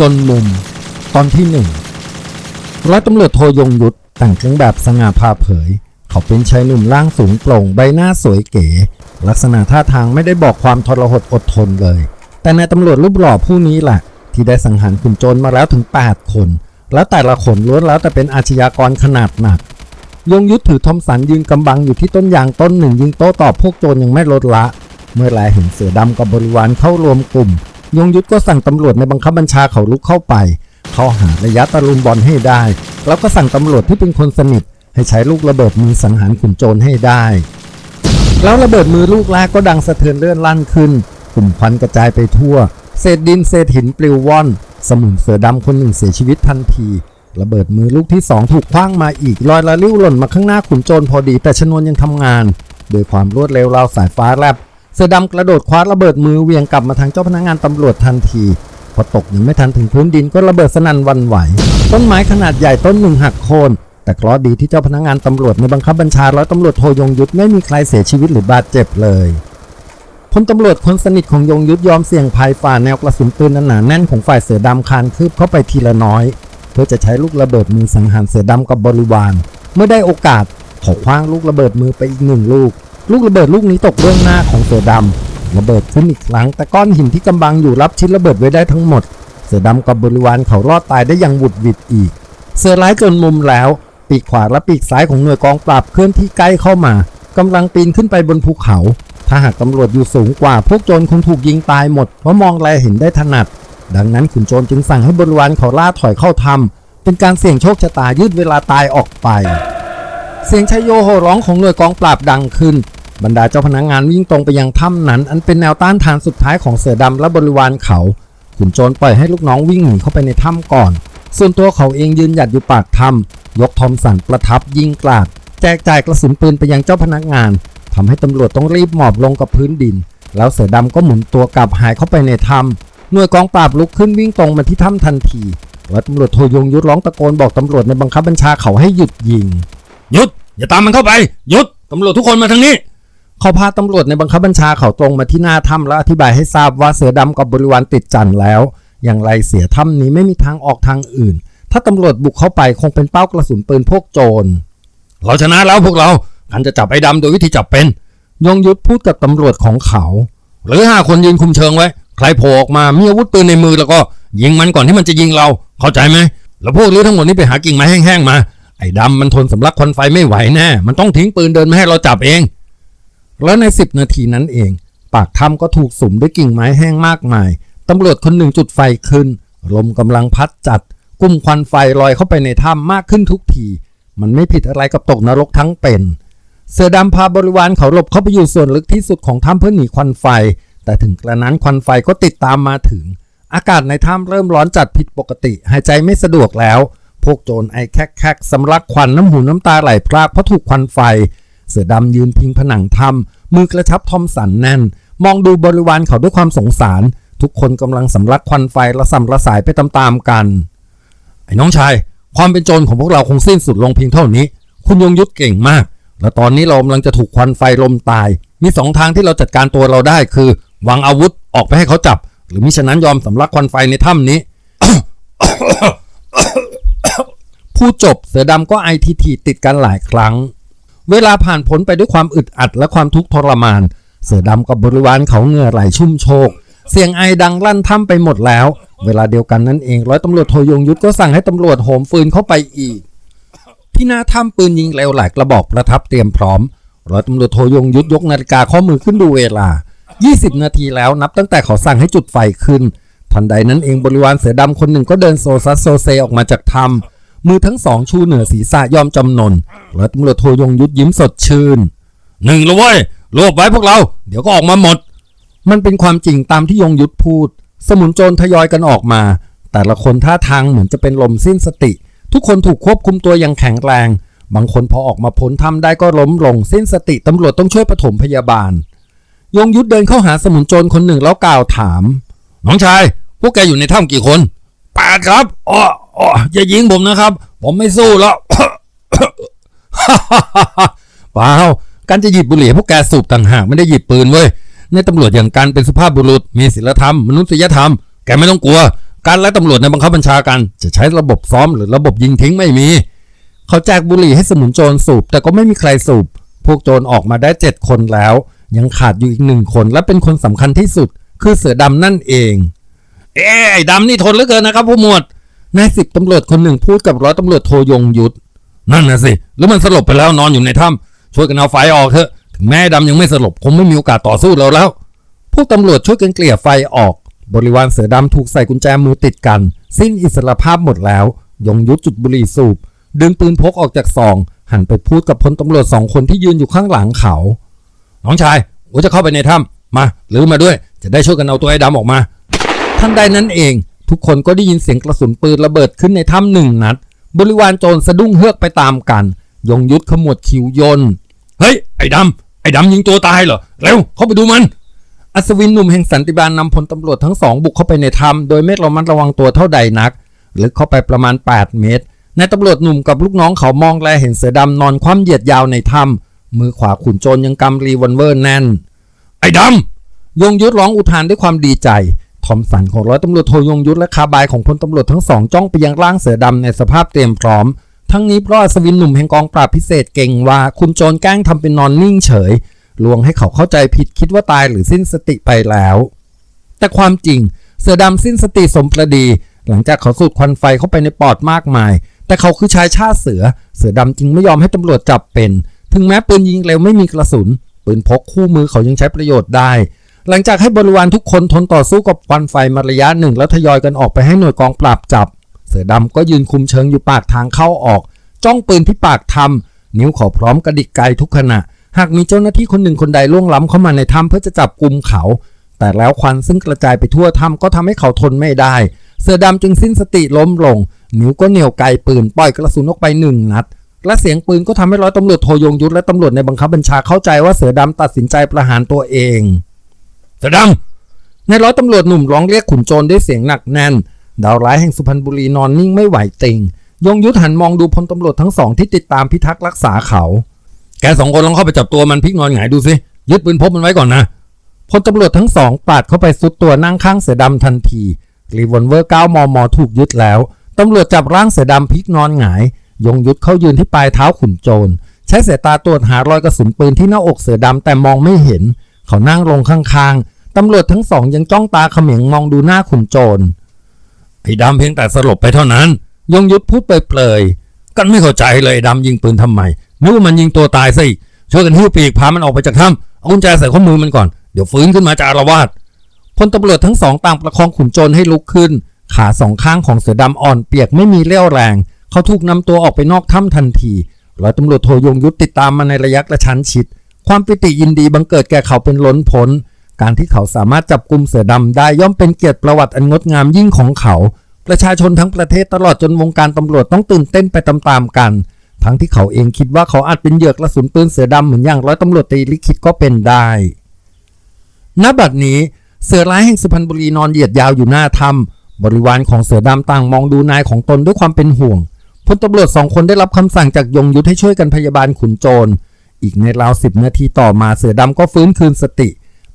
จนมุม ตอนที่หนึ่งร้อยตำรวจโทยงยุทธแต่งเครื่องแบบสง่าผ่าเผย เขาเป็นชายหนุ่มร่างสูงโปร่งใบหน้าสวยเก๋ ลักษณะท่าทางไม่ได้บอกความทรหดอดทนเลย แต่นายตำรวจรูปหล่อผู้นี้แหละที่ได้สังหารขุนโจรมาแล้วถึง 8 คน แล้วแต่ละคนล้วนแล้วแต่เป็นอาชญากรขนาดหนัก ยงยุทธถือทอมสันยืนกำบังอยู่ที่ต้นยางต้นหนึ่งยิงโต้ตอบพวกโจรยังไม่ลดละ เมื่อแลเห็นเสือดำกับบริวารเข้ารวมกลุ่ม ยงยุทธก็สั่งตำรวจในบังคับบัญชาเขาลุกเข้าไป เขาหาระยะตะลุมบอลให้ได้ แล้วก็สั่งตำรวจที่เป็นคนสนิท ให้ใช้ลูกระเบิดมือสังหารขุนโจรให้ได้ แล้วระเบิดมือลูกแรกก็ดังสะเทือนเลื่อนลั่นขึ้นกลุ่มควันกระจายไปทั่ว เศษดินเศษหินปลิวว่อน สมุนเสือดำคนหนึ่งเสียชีวิตทันที ระเบิดมือลูกที่สองถูกคว้างมาอีกลอยละลิ้วหล่นมาข้างหน้าขุนโจรพอดี แต่ชนวนยังทำงานโดยความรวดเร็วราวสายฟ้าแลบ เสือดำกระโดดคว้าระเบิดมือเวียงกลับมาทางเจ้าพนักงานตำรวจทันที พอตกยังไม่ทันถึงพื้นดินก็ระเบิดสนั่นวันไหว ต้นไม้ขนาดใหญ่ต้นหนึ่งหักโค่นแต่เคราะดีที่เจ้าพนักงานตำรวจในบังคับบัญชาร้อยตำรวจโทยงยุทธไม่มีใครเสียชีวิตหรือบาดเจ็บเลยพลตำรวจคนสนิทของยงยุทธยอมเสี่ยงภัยฝ่าแนวกระสุนปืนหนาแน่นของฝ่ายเสือดำคานคืบเข้าไปทีละน้อย เพื่อจะใช้ลูกระเบิดมือสังหารเสือดำกับบริวารเมื่อได้โอกาสขาคว้างลูกระเบิดมือไปอีกหนึ่งลูก ลูกระเบิดลูกนี้ตกเบื้องหน้าของเสือดำระเบิดขึ้นอีกครั้งแต่ก้อนหินที่กำบังอยู่รับชิ้นระเบิดไว้ได้ทั้งหมด เสือดำกับบริวารเขารอดตายได้อย่างหวุดหวิดอีก เสือร้ายจนมุมแล้ว ปีกขวาและปีกซ้ายของหน่วยกองปราบเคลื่อนที่ใกล้เข้ามากำลังปีนขึ้นไปบนภูเขา ถ้าหากตำรวจอยู่สูงกว่า พวกโจรคงถูกยิงตายหมด เพราะมองแลเห็นได้ถนัด ดังนั้นขุนโจรจึงสั่งให้บริวารเขาล่าถอยเข้าทำเป็นการเสี่ยงโชคชะตายืดเวลาตายออกไป เสียงชัยโยโห่ร้องของหน่วยกองปราบดังขึ้น บรรดาเจ้าพนักงานวิ่งตรงไปยังถ้ำนั้น อันเป็นแนวต้านทานสุดท้ายของเสือดำและบริวารเขาขุนโจรปล่อยให้ลูกน้องวิ่งหนีเข้าไปในถ้ำก่อน ส่วนตัวเขาเองยืนหยัดอยู่ปากถ้ำยกทอมสันประทับยิงกลาด แจกจ่ายกระสุนปืนไปยังเจ้าพนักงานทำให้ตำรวจต้องรีบหมอบลงกับพื้นดิน แล้วเสือดำก็หมุนตัวกลับหายเข้าไปในถ้ำหน่วยกองปราบลุกขึ้นวิ่งตรงมาที่ถ้ำทันทีแล้วตำรวจโทยงยุทธร้องตะโกนบอกตำรวจในบังคับบัญชาเขาให้หยุดยิงหยุดอย่าตามมันเข้าไปหยุดตำรวจทุกคนมาทางนี้ เขาพาตำรวจในบังคับบัญชาเขาตรงมาที่หน้าถ้ำและอธิบายให้ทราบว่าเสือดำกับบริวารติดจันทร์แล้ว อย่างไรเสียถ้ำนี้ไม่มีทางออกทางอื่น ถ้าตำรวจบุกเข้าไปคงเป็นเป้ากระสุนปืนพวกโจร เราชนะแล้วพวกเราขันจะจับไอ้ดำโดยวิธีจับเป็น ยงยุทธพูดกับตำรวจของเขา หรือห้าคนยืนคุมเชิงไว้ ใครโผล่ออกมามีอาวุธปืนในมือแล้วก็ยิงมันก่อนที่มันจะยิงเรา เข้าใจไหมแล้วพวกรื้อทั้งหมดนี้ไปหากิ่งไม้แห้งๆมาไอ้ดำมันทนสำลักควันไฟไม่ไหวแน่ มันต้องทิ้งปืนเดินมาให้เราจับเอง แล้วใน 10 นาทีนั้นเอง ปากถ้ำก็ถูกสุมด้วยกิ่งไม้แห้งมากมายตำรวจคนหนึ่งจุดไฟขึ้น ลมกำลังพัดจัดกุ้มควันไฟลอยเข้าไปในถ้ำมากขึ้นทุกที มันไม่ผิดอะไรกับตกนรกทั้งเป็น เสือดำพาบริวารเขาหลบเข้าไปอยู่ส่วนลึกที่สุดของถ้ำเพื่อหนีควันไฟ แต่ถึงกระนั้นควันไฟก็ติดตามมาถึง อากาศในถ้ำเริ่มร้อนจัดผิดปกติ หายใจไม่สะดวกแล้ว พวกโจรไอแคกๆสำลักควันน้ำหูน้ำตาไหลพรากเพราะถูกควันไฟ เสือดำยืนพิงผนังถ้ำมือกระชับทอมสันแน่น มองดูบริวารเขาด้วยความสงสาร ทุกคนกำลังสำลักควันไฟระสำระสายไปตามๆกัน ไอ้น้องชาย ความเป็นโจรของพวกเราคงสิ้นสุดลงเพียงเท่านี้ คุณยงยุทธเก่งมาก และตอนนี้เรากำลังจะถูกควันไฟลมตาย มีสองทางที่เราจัดการตัวเราได้คือวางอาวุธออกไปให้เขาจับ หรือมิฉะนั้นยอมสำลักควันไฟในถ้ำนี้ผู้จบเสือดำก็ไอทีทีติดกันหลายครั้ง เวลาผ่านพ้นไปด้วยความอึดอัดและความทุกข์ทรมาน เสือดำกับบริวารเขาเหงื่อไหลชุ่มโชก เสียงไอดังลั่นถ้ำไปหมดแล้ว เวลาเดียวกันนั่นเองร้อยตำรวจโทยงยุทธก็สั่งให้ตำรวจโหมฟืนเข้าไปอีก ที่หน้าถ้ำปืนยิงเร็วหลายกระบอกประทับเตรียมพร้อมร้อยตำรวจโทยงยุทธยกนาฬิกาข้อมือขึ้นดูเวลา 20 นาทีแล้วนับตั้งแต่เขาสั่งให้จุดไฟขึ้น ทันใดนั้นเองบริวารเสือดำคนหนึ่งก็เดินโซซัสโซเซออกมาจากถ้ำ มือทั้งสองชูเหนือศีรษะยอมจำนนร้อยตำรวจโทยงยุทธยิ้มสดชื่น หนึ่งแล้วเว้ยรวบไว้พวกเรา เดี๋ยวก็ออกมาหมด มันเป็นความจริงตามที่ยงยุทธพูด สมุนโจรทยอยกันออกมา แต่ละคนท่าทางเหมือนจะเป็นลมสิ้นสติ ทุกคนถูกควบคุมตัวอย่างแข็งแรง บางคนพอออกมาพ้นถ้ำได้ก็ล้มลงสิ้นสติตำรวจต้องช่วยปฐมพยาบาล ยงยุทธเดินเข้าหาสมุนโจรคนหนึ่งแล้วกล่าวถาม น้องชายพวกแกอยู่ในถ้ำกี่คนแปดครับอ๋อ อ๋ออย่ายิงผมนะครับ ผมไม่สู้แล้วเปล่าการจะหยิบบุหรี่พวกแกสูบต่างหากไม่ได้หยิบปืนเว้ยในตำรวจอย่างการเป็นสุภาพบุรุษ มีศีลธรรม มนุษยธรรม แกไม่ต้องกลัว การไล่ตำรวจในบังคับบัญชาการจะใช้ระบบซ้อมหรือระบบยิงทิ้งไม่มี เขาแจกบุหรี่ให้สมุนโจรสูบ แต่ก็ไม่มีใครสูบ พวกโจรออกมาได้เจ็ดคนแล้ว ยังขาดอยู่อีกหนึ่งคนและเป็นคนสำคัญที่สุด คือเสือดำนั่นเอง เอ้ไอ้ดำนี่ทนเหลือเกินนะครับผู้หมวด นายสิบตำรวจคนหนึ่งพูดกับร้อยตำรวจโทยงยุทธนั่นนะสิหรือมันสลบไปแล้วนอนอยู่ในถ้ำช่วยกันเอาไฟออกเถอะ ถึงแม่ดำยังไม่สลบคงไม่มีโอกาสต่อสู้เราแล้ว พวกตำรวจช่วยกันเกลี่ยไฟออก บริวารเสือดำถูกใส่กุญแจมือติดกัน สิ้นอิสรภาพหมดแล้ว ยงยุทธจุดบุหรี่สูบ ดึงปืนพกออกจากซอง หันไปพูดกับพลตำรวจสองคนที่ยืนอยู่ข้างหลังเขา น้องชายผมจะเข้าไปในถ้ำมาหรือมาด้วย จะได้ช่วยกันเอาตัวไอ้ดำออกมาทันใดนั้นเอง ทุกคนก็ได้ยินเสียงกระสุนปืนระเบิดขึ้นในถ้ำหนึ่งนัด บริวารโจรสะดุ้งเฮือกไปตามกัน ยงยุทธขมวดคิ้วยนเฮ้ย ไอ้ดำไอ้ดำยิงตัวตายเหรอ เร็ว เข้าไปดูมัน อัศวินหนุ่มแห่งสันติบาลนำพลตำรวจทั้งสองบุกเข้าไปในถ้ำโดยไม่ระมัดระวังตัวเท่าใดนักลึกเข้าไปประมาณ 8 เมตรนายตำรวจหนุ่มกับลูกน้องเขามองแลเห็นเสือดำนอนคว่ำเหยียดยาวในถ้ำมือขวาขุนโจรยังกำรีวอลเวอร์แน่น ไอ้ดำยงยุทธร้องอุทานด้วยความดีใจ ทอมสันของร้อยตำรวจโทยงยุทธและคาบายของพลตำรวจทั้งสองจ้องไปยังร่างเสือดำในสภาพเตรียมพร้อม ทั้งนี้เพราะอัศวินหนุ่มแห่งกองปราบพิเศษเก่งว่าคุณโจรแกล้งทำเป็นนอนนิ่งเฉย ลวงให้เขาเข้าใจผิดคิดว่าตายหรือสิ้นสติไปแล้ว แต่ความจริงเสือดำสิ้นสติสมประดี หลังจากเขาสูดควันไฟเข้าไปในปอดมากมาย แต่เขาคือชายชาติเสือ เสือดำจึงไม่ยอมให้ตำรวจจับเป็น ถึงแม้ปืนยิงเร็วไม่มีกระสุนปืนพกคู่มือเขายังใช้ประโยชน์ได้ หลังจากให้บริวารทุกคนทนต่อสู้กับควันไฟมาระยะหนึ่งแล้วทยอยกันออกไปให้หน่วยกองปราบจับ เสือดำก็ยืนคุมเชิงอยู่ปากทางเข้าออก จ้องปืนที่ปากทำนิ้วขาพร้อมกระดิกไกทุกขณะ หากมีเจ้าหน้าที่คนหนึ่งคนใดล่วงล้ำเข้ามาในถ้ำเพื่อจะจับกลุ่มเขา แต่แล้วควันซึ่งกระจายไปทั่วถ้ำก็ทำให้เขาทนไม่ได้ เสือดำจึงสิ้นสติล้มลง นิ้วก็เหนี่ยวไกปืนปล่อยกระสุนออกไปหนึ่งนัดและเสียงปืนก็ทำให้ร้อยตำรวจโทยงยุทธและตำรวจในบังคับบัญชาเข้าใจว่าเสือดำตัดสินใจประหารตัวเอง สือดำในร้อยตำรวจหนุ่มร้องเรียกขุนโจรด้วยเสียงหนักแน่น ดาวร้ายแห่งสุพรรณบุรีนอนนิ่งไม่ไหวติง ยงยุทธหันมองดูพลตำรวจทั้งสองที่ติดตามพิทักษ์รักษาเขา แกสองคนลองเข้าไปจับตัวมันพลิกนอนหงายดูสิ ยึดปืนพกมันไว้ก่อนนะ พลตำรวจทั้งสองปาดเข้าไปซุดตัวนั่งข้างเสือดำทันทีรีวอลเวอร์9มม ถูกยึดแล้วตำรวจจับร่างเสือดำพลิกนอนหงาย ยงยุทธเข้ายืนที่ปลายเท้าขุนโจร ใช้สายตาตรวจหารอยกระสุนปืนที่หน้าอกเสือดำแต่มองไม่เห็น เขานั่งลงข้างๆ ตำรวจทั้งสองยังจ้องตาเขม็งมองดูหน้าขุนโจรไอ้ดำเพียงแต่สลบไปเท่านั้น ยงยุทธพูดเปรยๆกันไม่เข้าใจเลยดำยิงปืนทำไมนึกว่ามันยิงตัวตายสิช่วยกันหิ้วปีกพามันออกไปจากถ้ำเอากุญแจใส่ข้อมือมันก่อนเดี๋ยวฟื้นขึ้นมาจะอารวาสพลตำรวจทั้งสองต่างประคองขุนโจรให้ลุกขึ้น ขาสองข้างของเสือดำอ่อนเปียกไม่มีเรี่ยวแรง เขาถูกนำตัวออกไปนอกถ้ำทันทีร้อยตำรวจโทยงยุทธติดตามมาในระยะกระชั้นชิด ความปิติยินดีบังเกิดแก่เขาเป็นล้นพ้น การที่เขาสามารถจับกลุ่มเสือดำได้ย่อมเป็นเกียรติประวัติอันงดงามยิ่งของเขา ประชาชนทั้งประเทศตลอดจนวงการตำรวจต้องตื่นเต้นไปตามๆกัน ทั้งที่เขาเองคิดว่าเขาอาจเป็นเหยื่อกระสุนปืนเสือดำเหมือนอย่างร้อยตำรวจตรีลิขิตก็เป็นได้ณบัดนี้เสือร้ายแห่งสุพรรณบุรีนอนเหยียดยาวอยู่หน้าถ้ำบริวารของเสือดำต่างมองดูนายของตนด้วยความเป็นห่วงพลตำรวจสองคนได้รับคำสั่งจากยงยุทธให้ช่วยกันพยาบาลขุนโจร อีกในราวสิบนาทีต่อมาเสือดำก็ฟื้นคืนสติ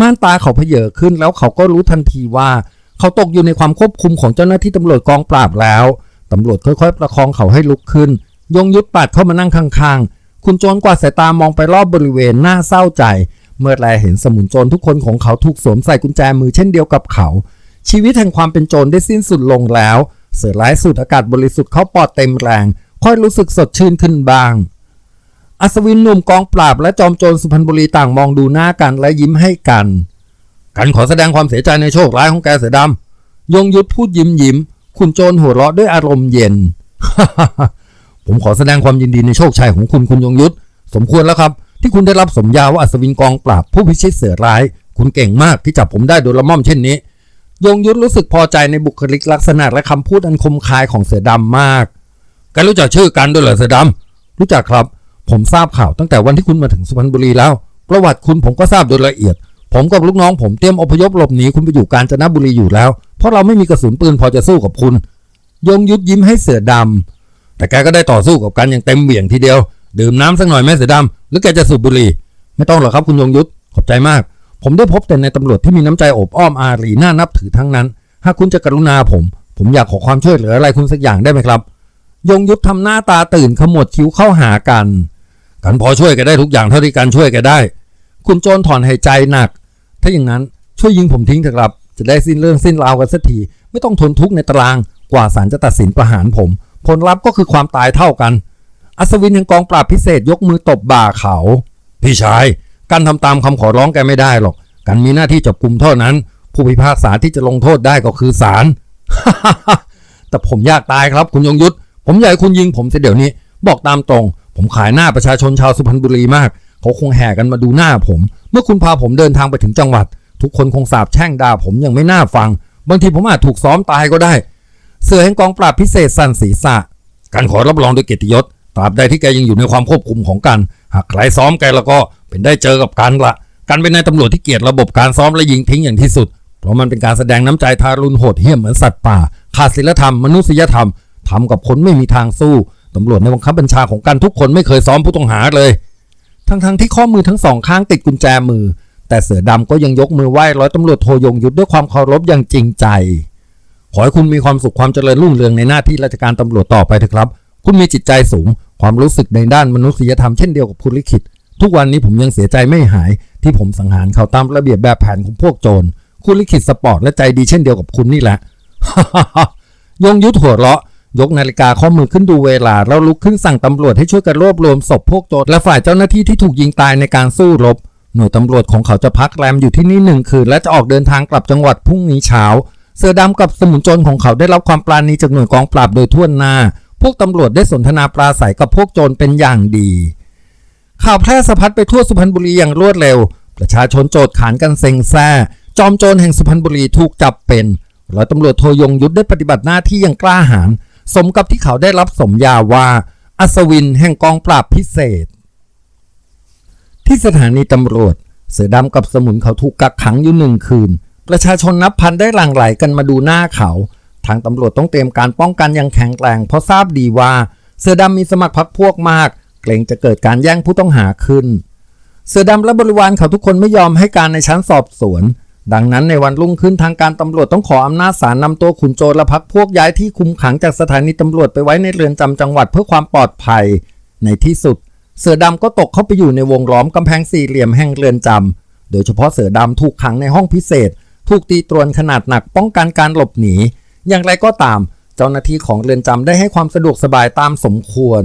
ม่านตาเขาเพเยอขึ้นแล้วเขาก็รู้ทันทีว่า เขาตกอยู่ในความควบคุมของเจ้าหน้าที่ตำรวจกองปราบแล้วตำรวจค่อยๆ ประคองเขาให้ลุกขึ้น ยงยุทธปาดเข้ามานั่งข้างๆ คุณโจรกวาดสายตามองไปรอบบริเวณหน้าเศร้าใจ เมื่อแลเห็นสมุนโจรทุกคนของเขาถูกสวมใส่กุญแจมือเช่นเดียวกับเขา ชีวิตแห่งความเป็นโจรได้สิ้นสุดลงแล้ว เสือร้ายสูดอากาศบริสุทธิ์เข้าปอดเต็มแรง ค่อยรู้สึกสดชื่นขึ้นบ้าง อัศวินหนุ่มกองปราบและจอมโจรสุพรรณบุรีต่างมองดูหน้ากันและยิ้มให้กัน กันขอแสดงความเสียใจในโชคร้ายของแกเสือดำยงยุทธพูดยิ้มยิ้ม คุณโจรหัวเราะด้วยอารมณ์เย็น ผมขอแสดงความยินดีในโชคชัยของคุณคุณยงยุทธสมควรแล้วครับ ที่คุณได้รับสมญาว่าอัศวินกองปราบผู้พิชิตเสือร้าย คุณเก่งมากที่จับผมได้โดยละม่อมเช่นนี้ ยงยุทธรู้สึกพอใจในบุคลิกลักษณะและคำพูดอันคมคายของเสือดำมากแกันรู้จักชื่อกันด้วยเหรอเสือดำรู้จักครับ ผมทราบข่าวตั้งแต่วันที่คุณมาถึงสุพรรณบุรีแล้ว ประวัติคุณผมก็ทราบโดยละเอียด ผมกับลูกน้องผมเตรียมอพยพหลบหนีคุณไปอยู่กาญจนบุรีอยู่แล้ว เพราะเราไม่มีกระสุนปืนพอจะสู้กับคุณ ยงยุทธยิ้มให้เสือดำแต่แกก็ได้ต่อสู้กับกันอย่างเต็มเหวี่ยงทีเดียว ดื่มน้ำสักหน่อยไหมเสือดำหรือแกจะสูบบุหรี่ ไม่ต้องหรอกครับคุณยงยุทธขอบใจมาก ผมได้พบแต่ในตำรวจที่มีน้ำใจอบอ้อมอารีน่านับถือทั้งนั้น หากคุณจะกรุณาผม ผมอยากขอความช่วยเหลืออะไรคุณสักอย่างได้ไหมครับ ยงยุทธทำหน้าตาตื่นขมวดคิ้วเข้าหากัน กันพอช่วยแกันได้ทุกอย่างเท่าที่กันช่วยแกันได้ คุณโจรถอนหายใจหนัก ถ้าอย่างนั้นช่วยยิงผมทิ้งเถอะครับ จะได้สิ้นเรื่องสิ้นราวกันสักทีไม่ต้องทนทุกข์ในตารางกว่าศาลจะตัดสินประหารผม ผลลัพธ์ก็คือความตายเท่ากัน อัศวินยังกองปราบพิเศษยกมือตบบ่าเขา พี่ชายกันทำตามคำขอร้องแกไม่ได้หรอก กันมีหน้าที่จับกลุ่มเท่านั้น ผู้พิพากษาที่จะลงโทษได้ก็คือศาลแต่ผมอยากตายครับ คุณยงยุทธ ผมอยากให้คุณยิงผมเสียเดี๋ยวนี้ บอกตามตรง ผมขายหน้าประชาชนชาวสุพรรณบุรีมาก เขาคงแห่กันมาดูหน้าผม เมื่อคุณพาผมเดินทางไปถึงจังหวัด ทุกคนคงสาบแช่งด่าผมยังไม่น่าฟัง บางทีผมอาจถูกซ้อมตายก็ได้ เสือแห่งกองปราบพิเศษสั่นศีรษะการขอรับรองโดยเกียรติยศตราบใดที่แกยังอยู่ในความควบคุมของกัน หากใครซ้อมแกแล้วก็เป็นได้เจอกับกันละกันเป็นนายตำรวจที่เกลียดระบบการซ้อมและยิงทิ้งอย่างที่สุด เพราะมันเป็นการแสดงน้ำใจทารุณโหดเหี้ยมเหมือนสัตว์ป่า ขาดศีลธรรมมนุษยธรรม ทำกับคนไม่มีทางสู้ตำรวจในบังคับบัญชาของกันทุกคนไม่เคยซ้อมผู้ต้องหาเลย ทั้งๆที่ข้อมือทั้งสองข้างติดกุญแจมือ แต่เสือดำก็ยังยกมือไหว้ร้อยตำรวจโทยงยุทธด้วยความเคารพอย่างจริงใจ ขอให้คุณมีความสุขความเจริญรุ่งเรืองในหน้าที่ราชการตำรวจต่อไปเถอะครับ คุณมีจิตใจสูง ความรู้สึกในด้านมนุษยธรรมเช่นเดียวกับคุณลิขิต ทุกวันนี้ผมยังเสียใจไม่หาย ที่ผมสังหารเขาตามระเบียบแบบแผนของพวกโจรคุณลิขิตสปอร์ตและใจดีเช่นเดียวกับคุณนี่แหละยงยุทธหัวเราะ ยกนาฬิกาข้อมือขึ้นดูเวลา แล้วลุกขึ้นสั่งตำรวจให้ช่วยกันรวบรวมศพพวกโจรและฝ่ายเจ้าหน้าที่ที่ถูกยิงตายในการสู้รบ หน่วยตำรวจของเขาจะพักแรมอยู่ที่นี่หนึ่งคืนและจะออกเดินทางกลับจังหวัดพรุ่งนี้เช้า เสือดำกับสมุนโจรของเขาได้รับความปราณีจากหน่วยกองปราบโดยทั่วหน้า พวกตำรวจได้สนทนาปราศัยกับพวกโจรเป็นอย่างดี ข่าวแพร่สะพัดไปทั่วสุพรรณบุรีอย่างรวดเร็ว ประชาชนโจดขานกันเซ็งแซ่ จอมโจรแห่งสุพรรณบุรีถูกจับเป็นร้อยตำรวจโทยงยุทธได้ปฏิบัติหน้าที่อย่างกล้าหาญ สมกับที่เขาได้รับสมญาว่า อัศวินแห่งกองปราบพิเศษ ที่สถานีตำรวจ เสือดำกับสมุนเขาถูกกักขังอยู่หนึ่งคืน ประชาชนนับพันได้หลั่งไหลกันมาดูหน้าเขา ทางตำรวจต้องเตรียมการป้องกันอย่างแข็งแกร่งเพราะทราบดีว่า เสือดำมีสมัครพรรคพวกมาก เกรงจะเกิดการแย่งผู้ต้องหาขึ้น เสือดำและบริวารเขาทุกคนไม่ยอมให้การในชั้นสอบสวน ดังนั้นในวันรุ่งขึ้นทางการตำรวจต้องขออำนาจศาลนำตัวขุนโจรและพักพวกย้ายที่คุมขังจากสถานีตำรวจไปไว้ในเรือนจำจังหวัดเพื่อความปลอดภัย ในที่สุด เสือดำก็ตกเข้าไปอยู่ในวงล้อมกำแพงสี่เหลี่ยมแห่งเรือนจำโดยเฉพาะเสือดำถูกขังในห้องพิเศษ ถูกตีตรวนขนาดหนักป้องกันการหลบหนี อย่างไรก็ตาม เจ้าหน้าที่ของเรือนจำได้ให้ความสะดวกสบายตามสมควร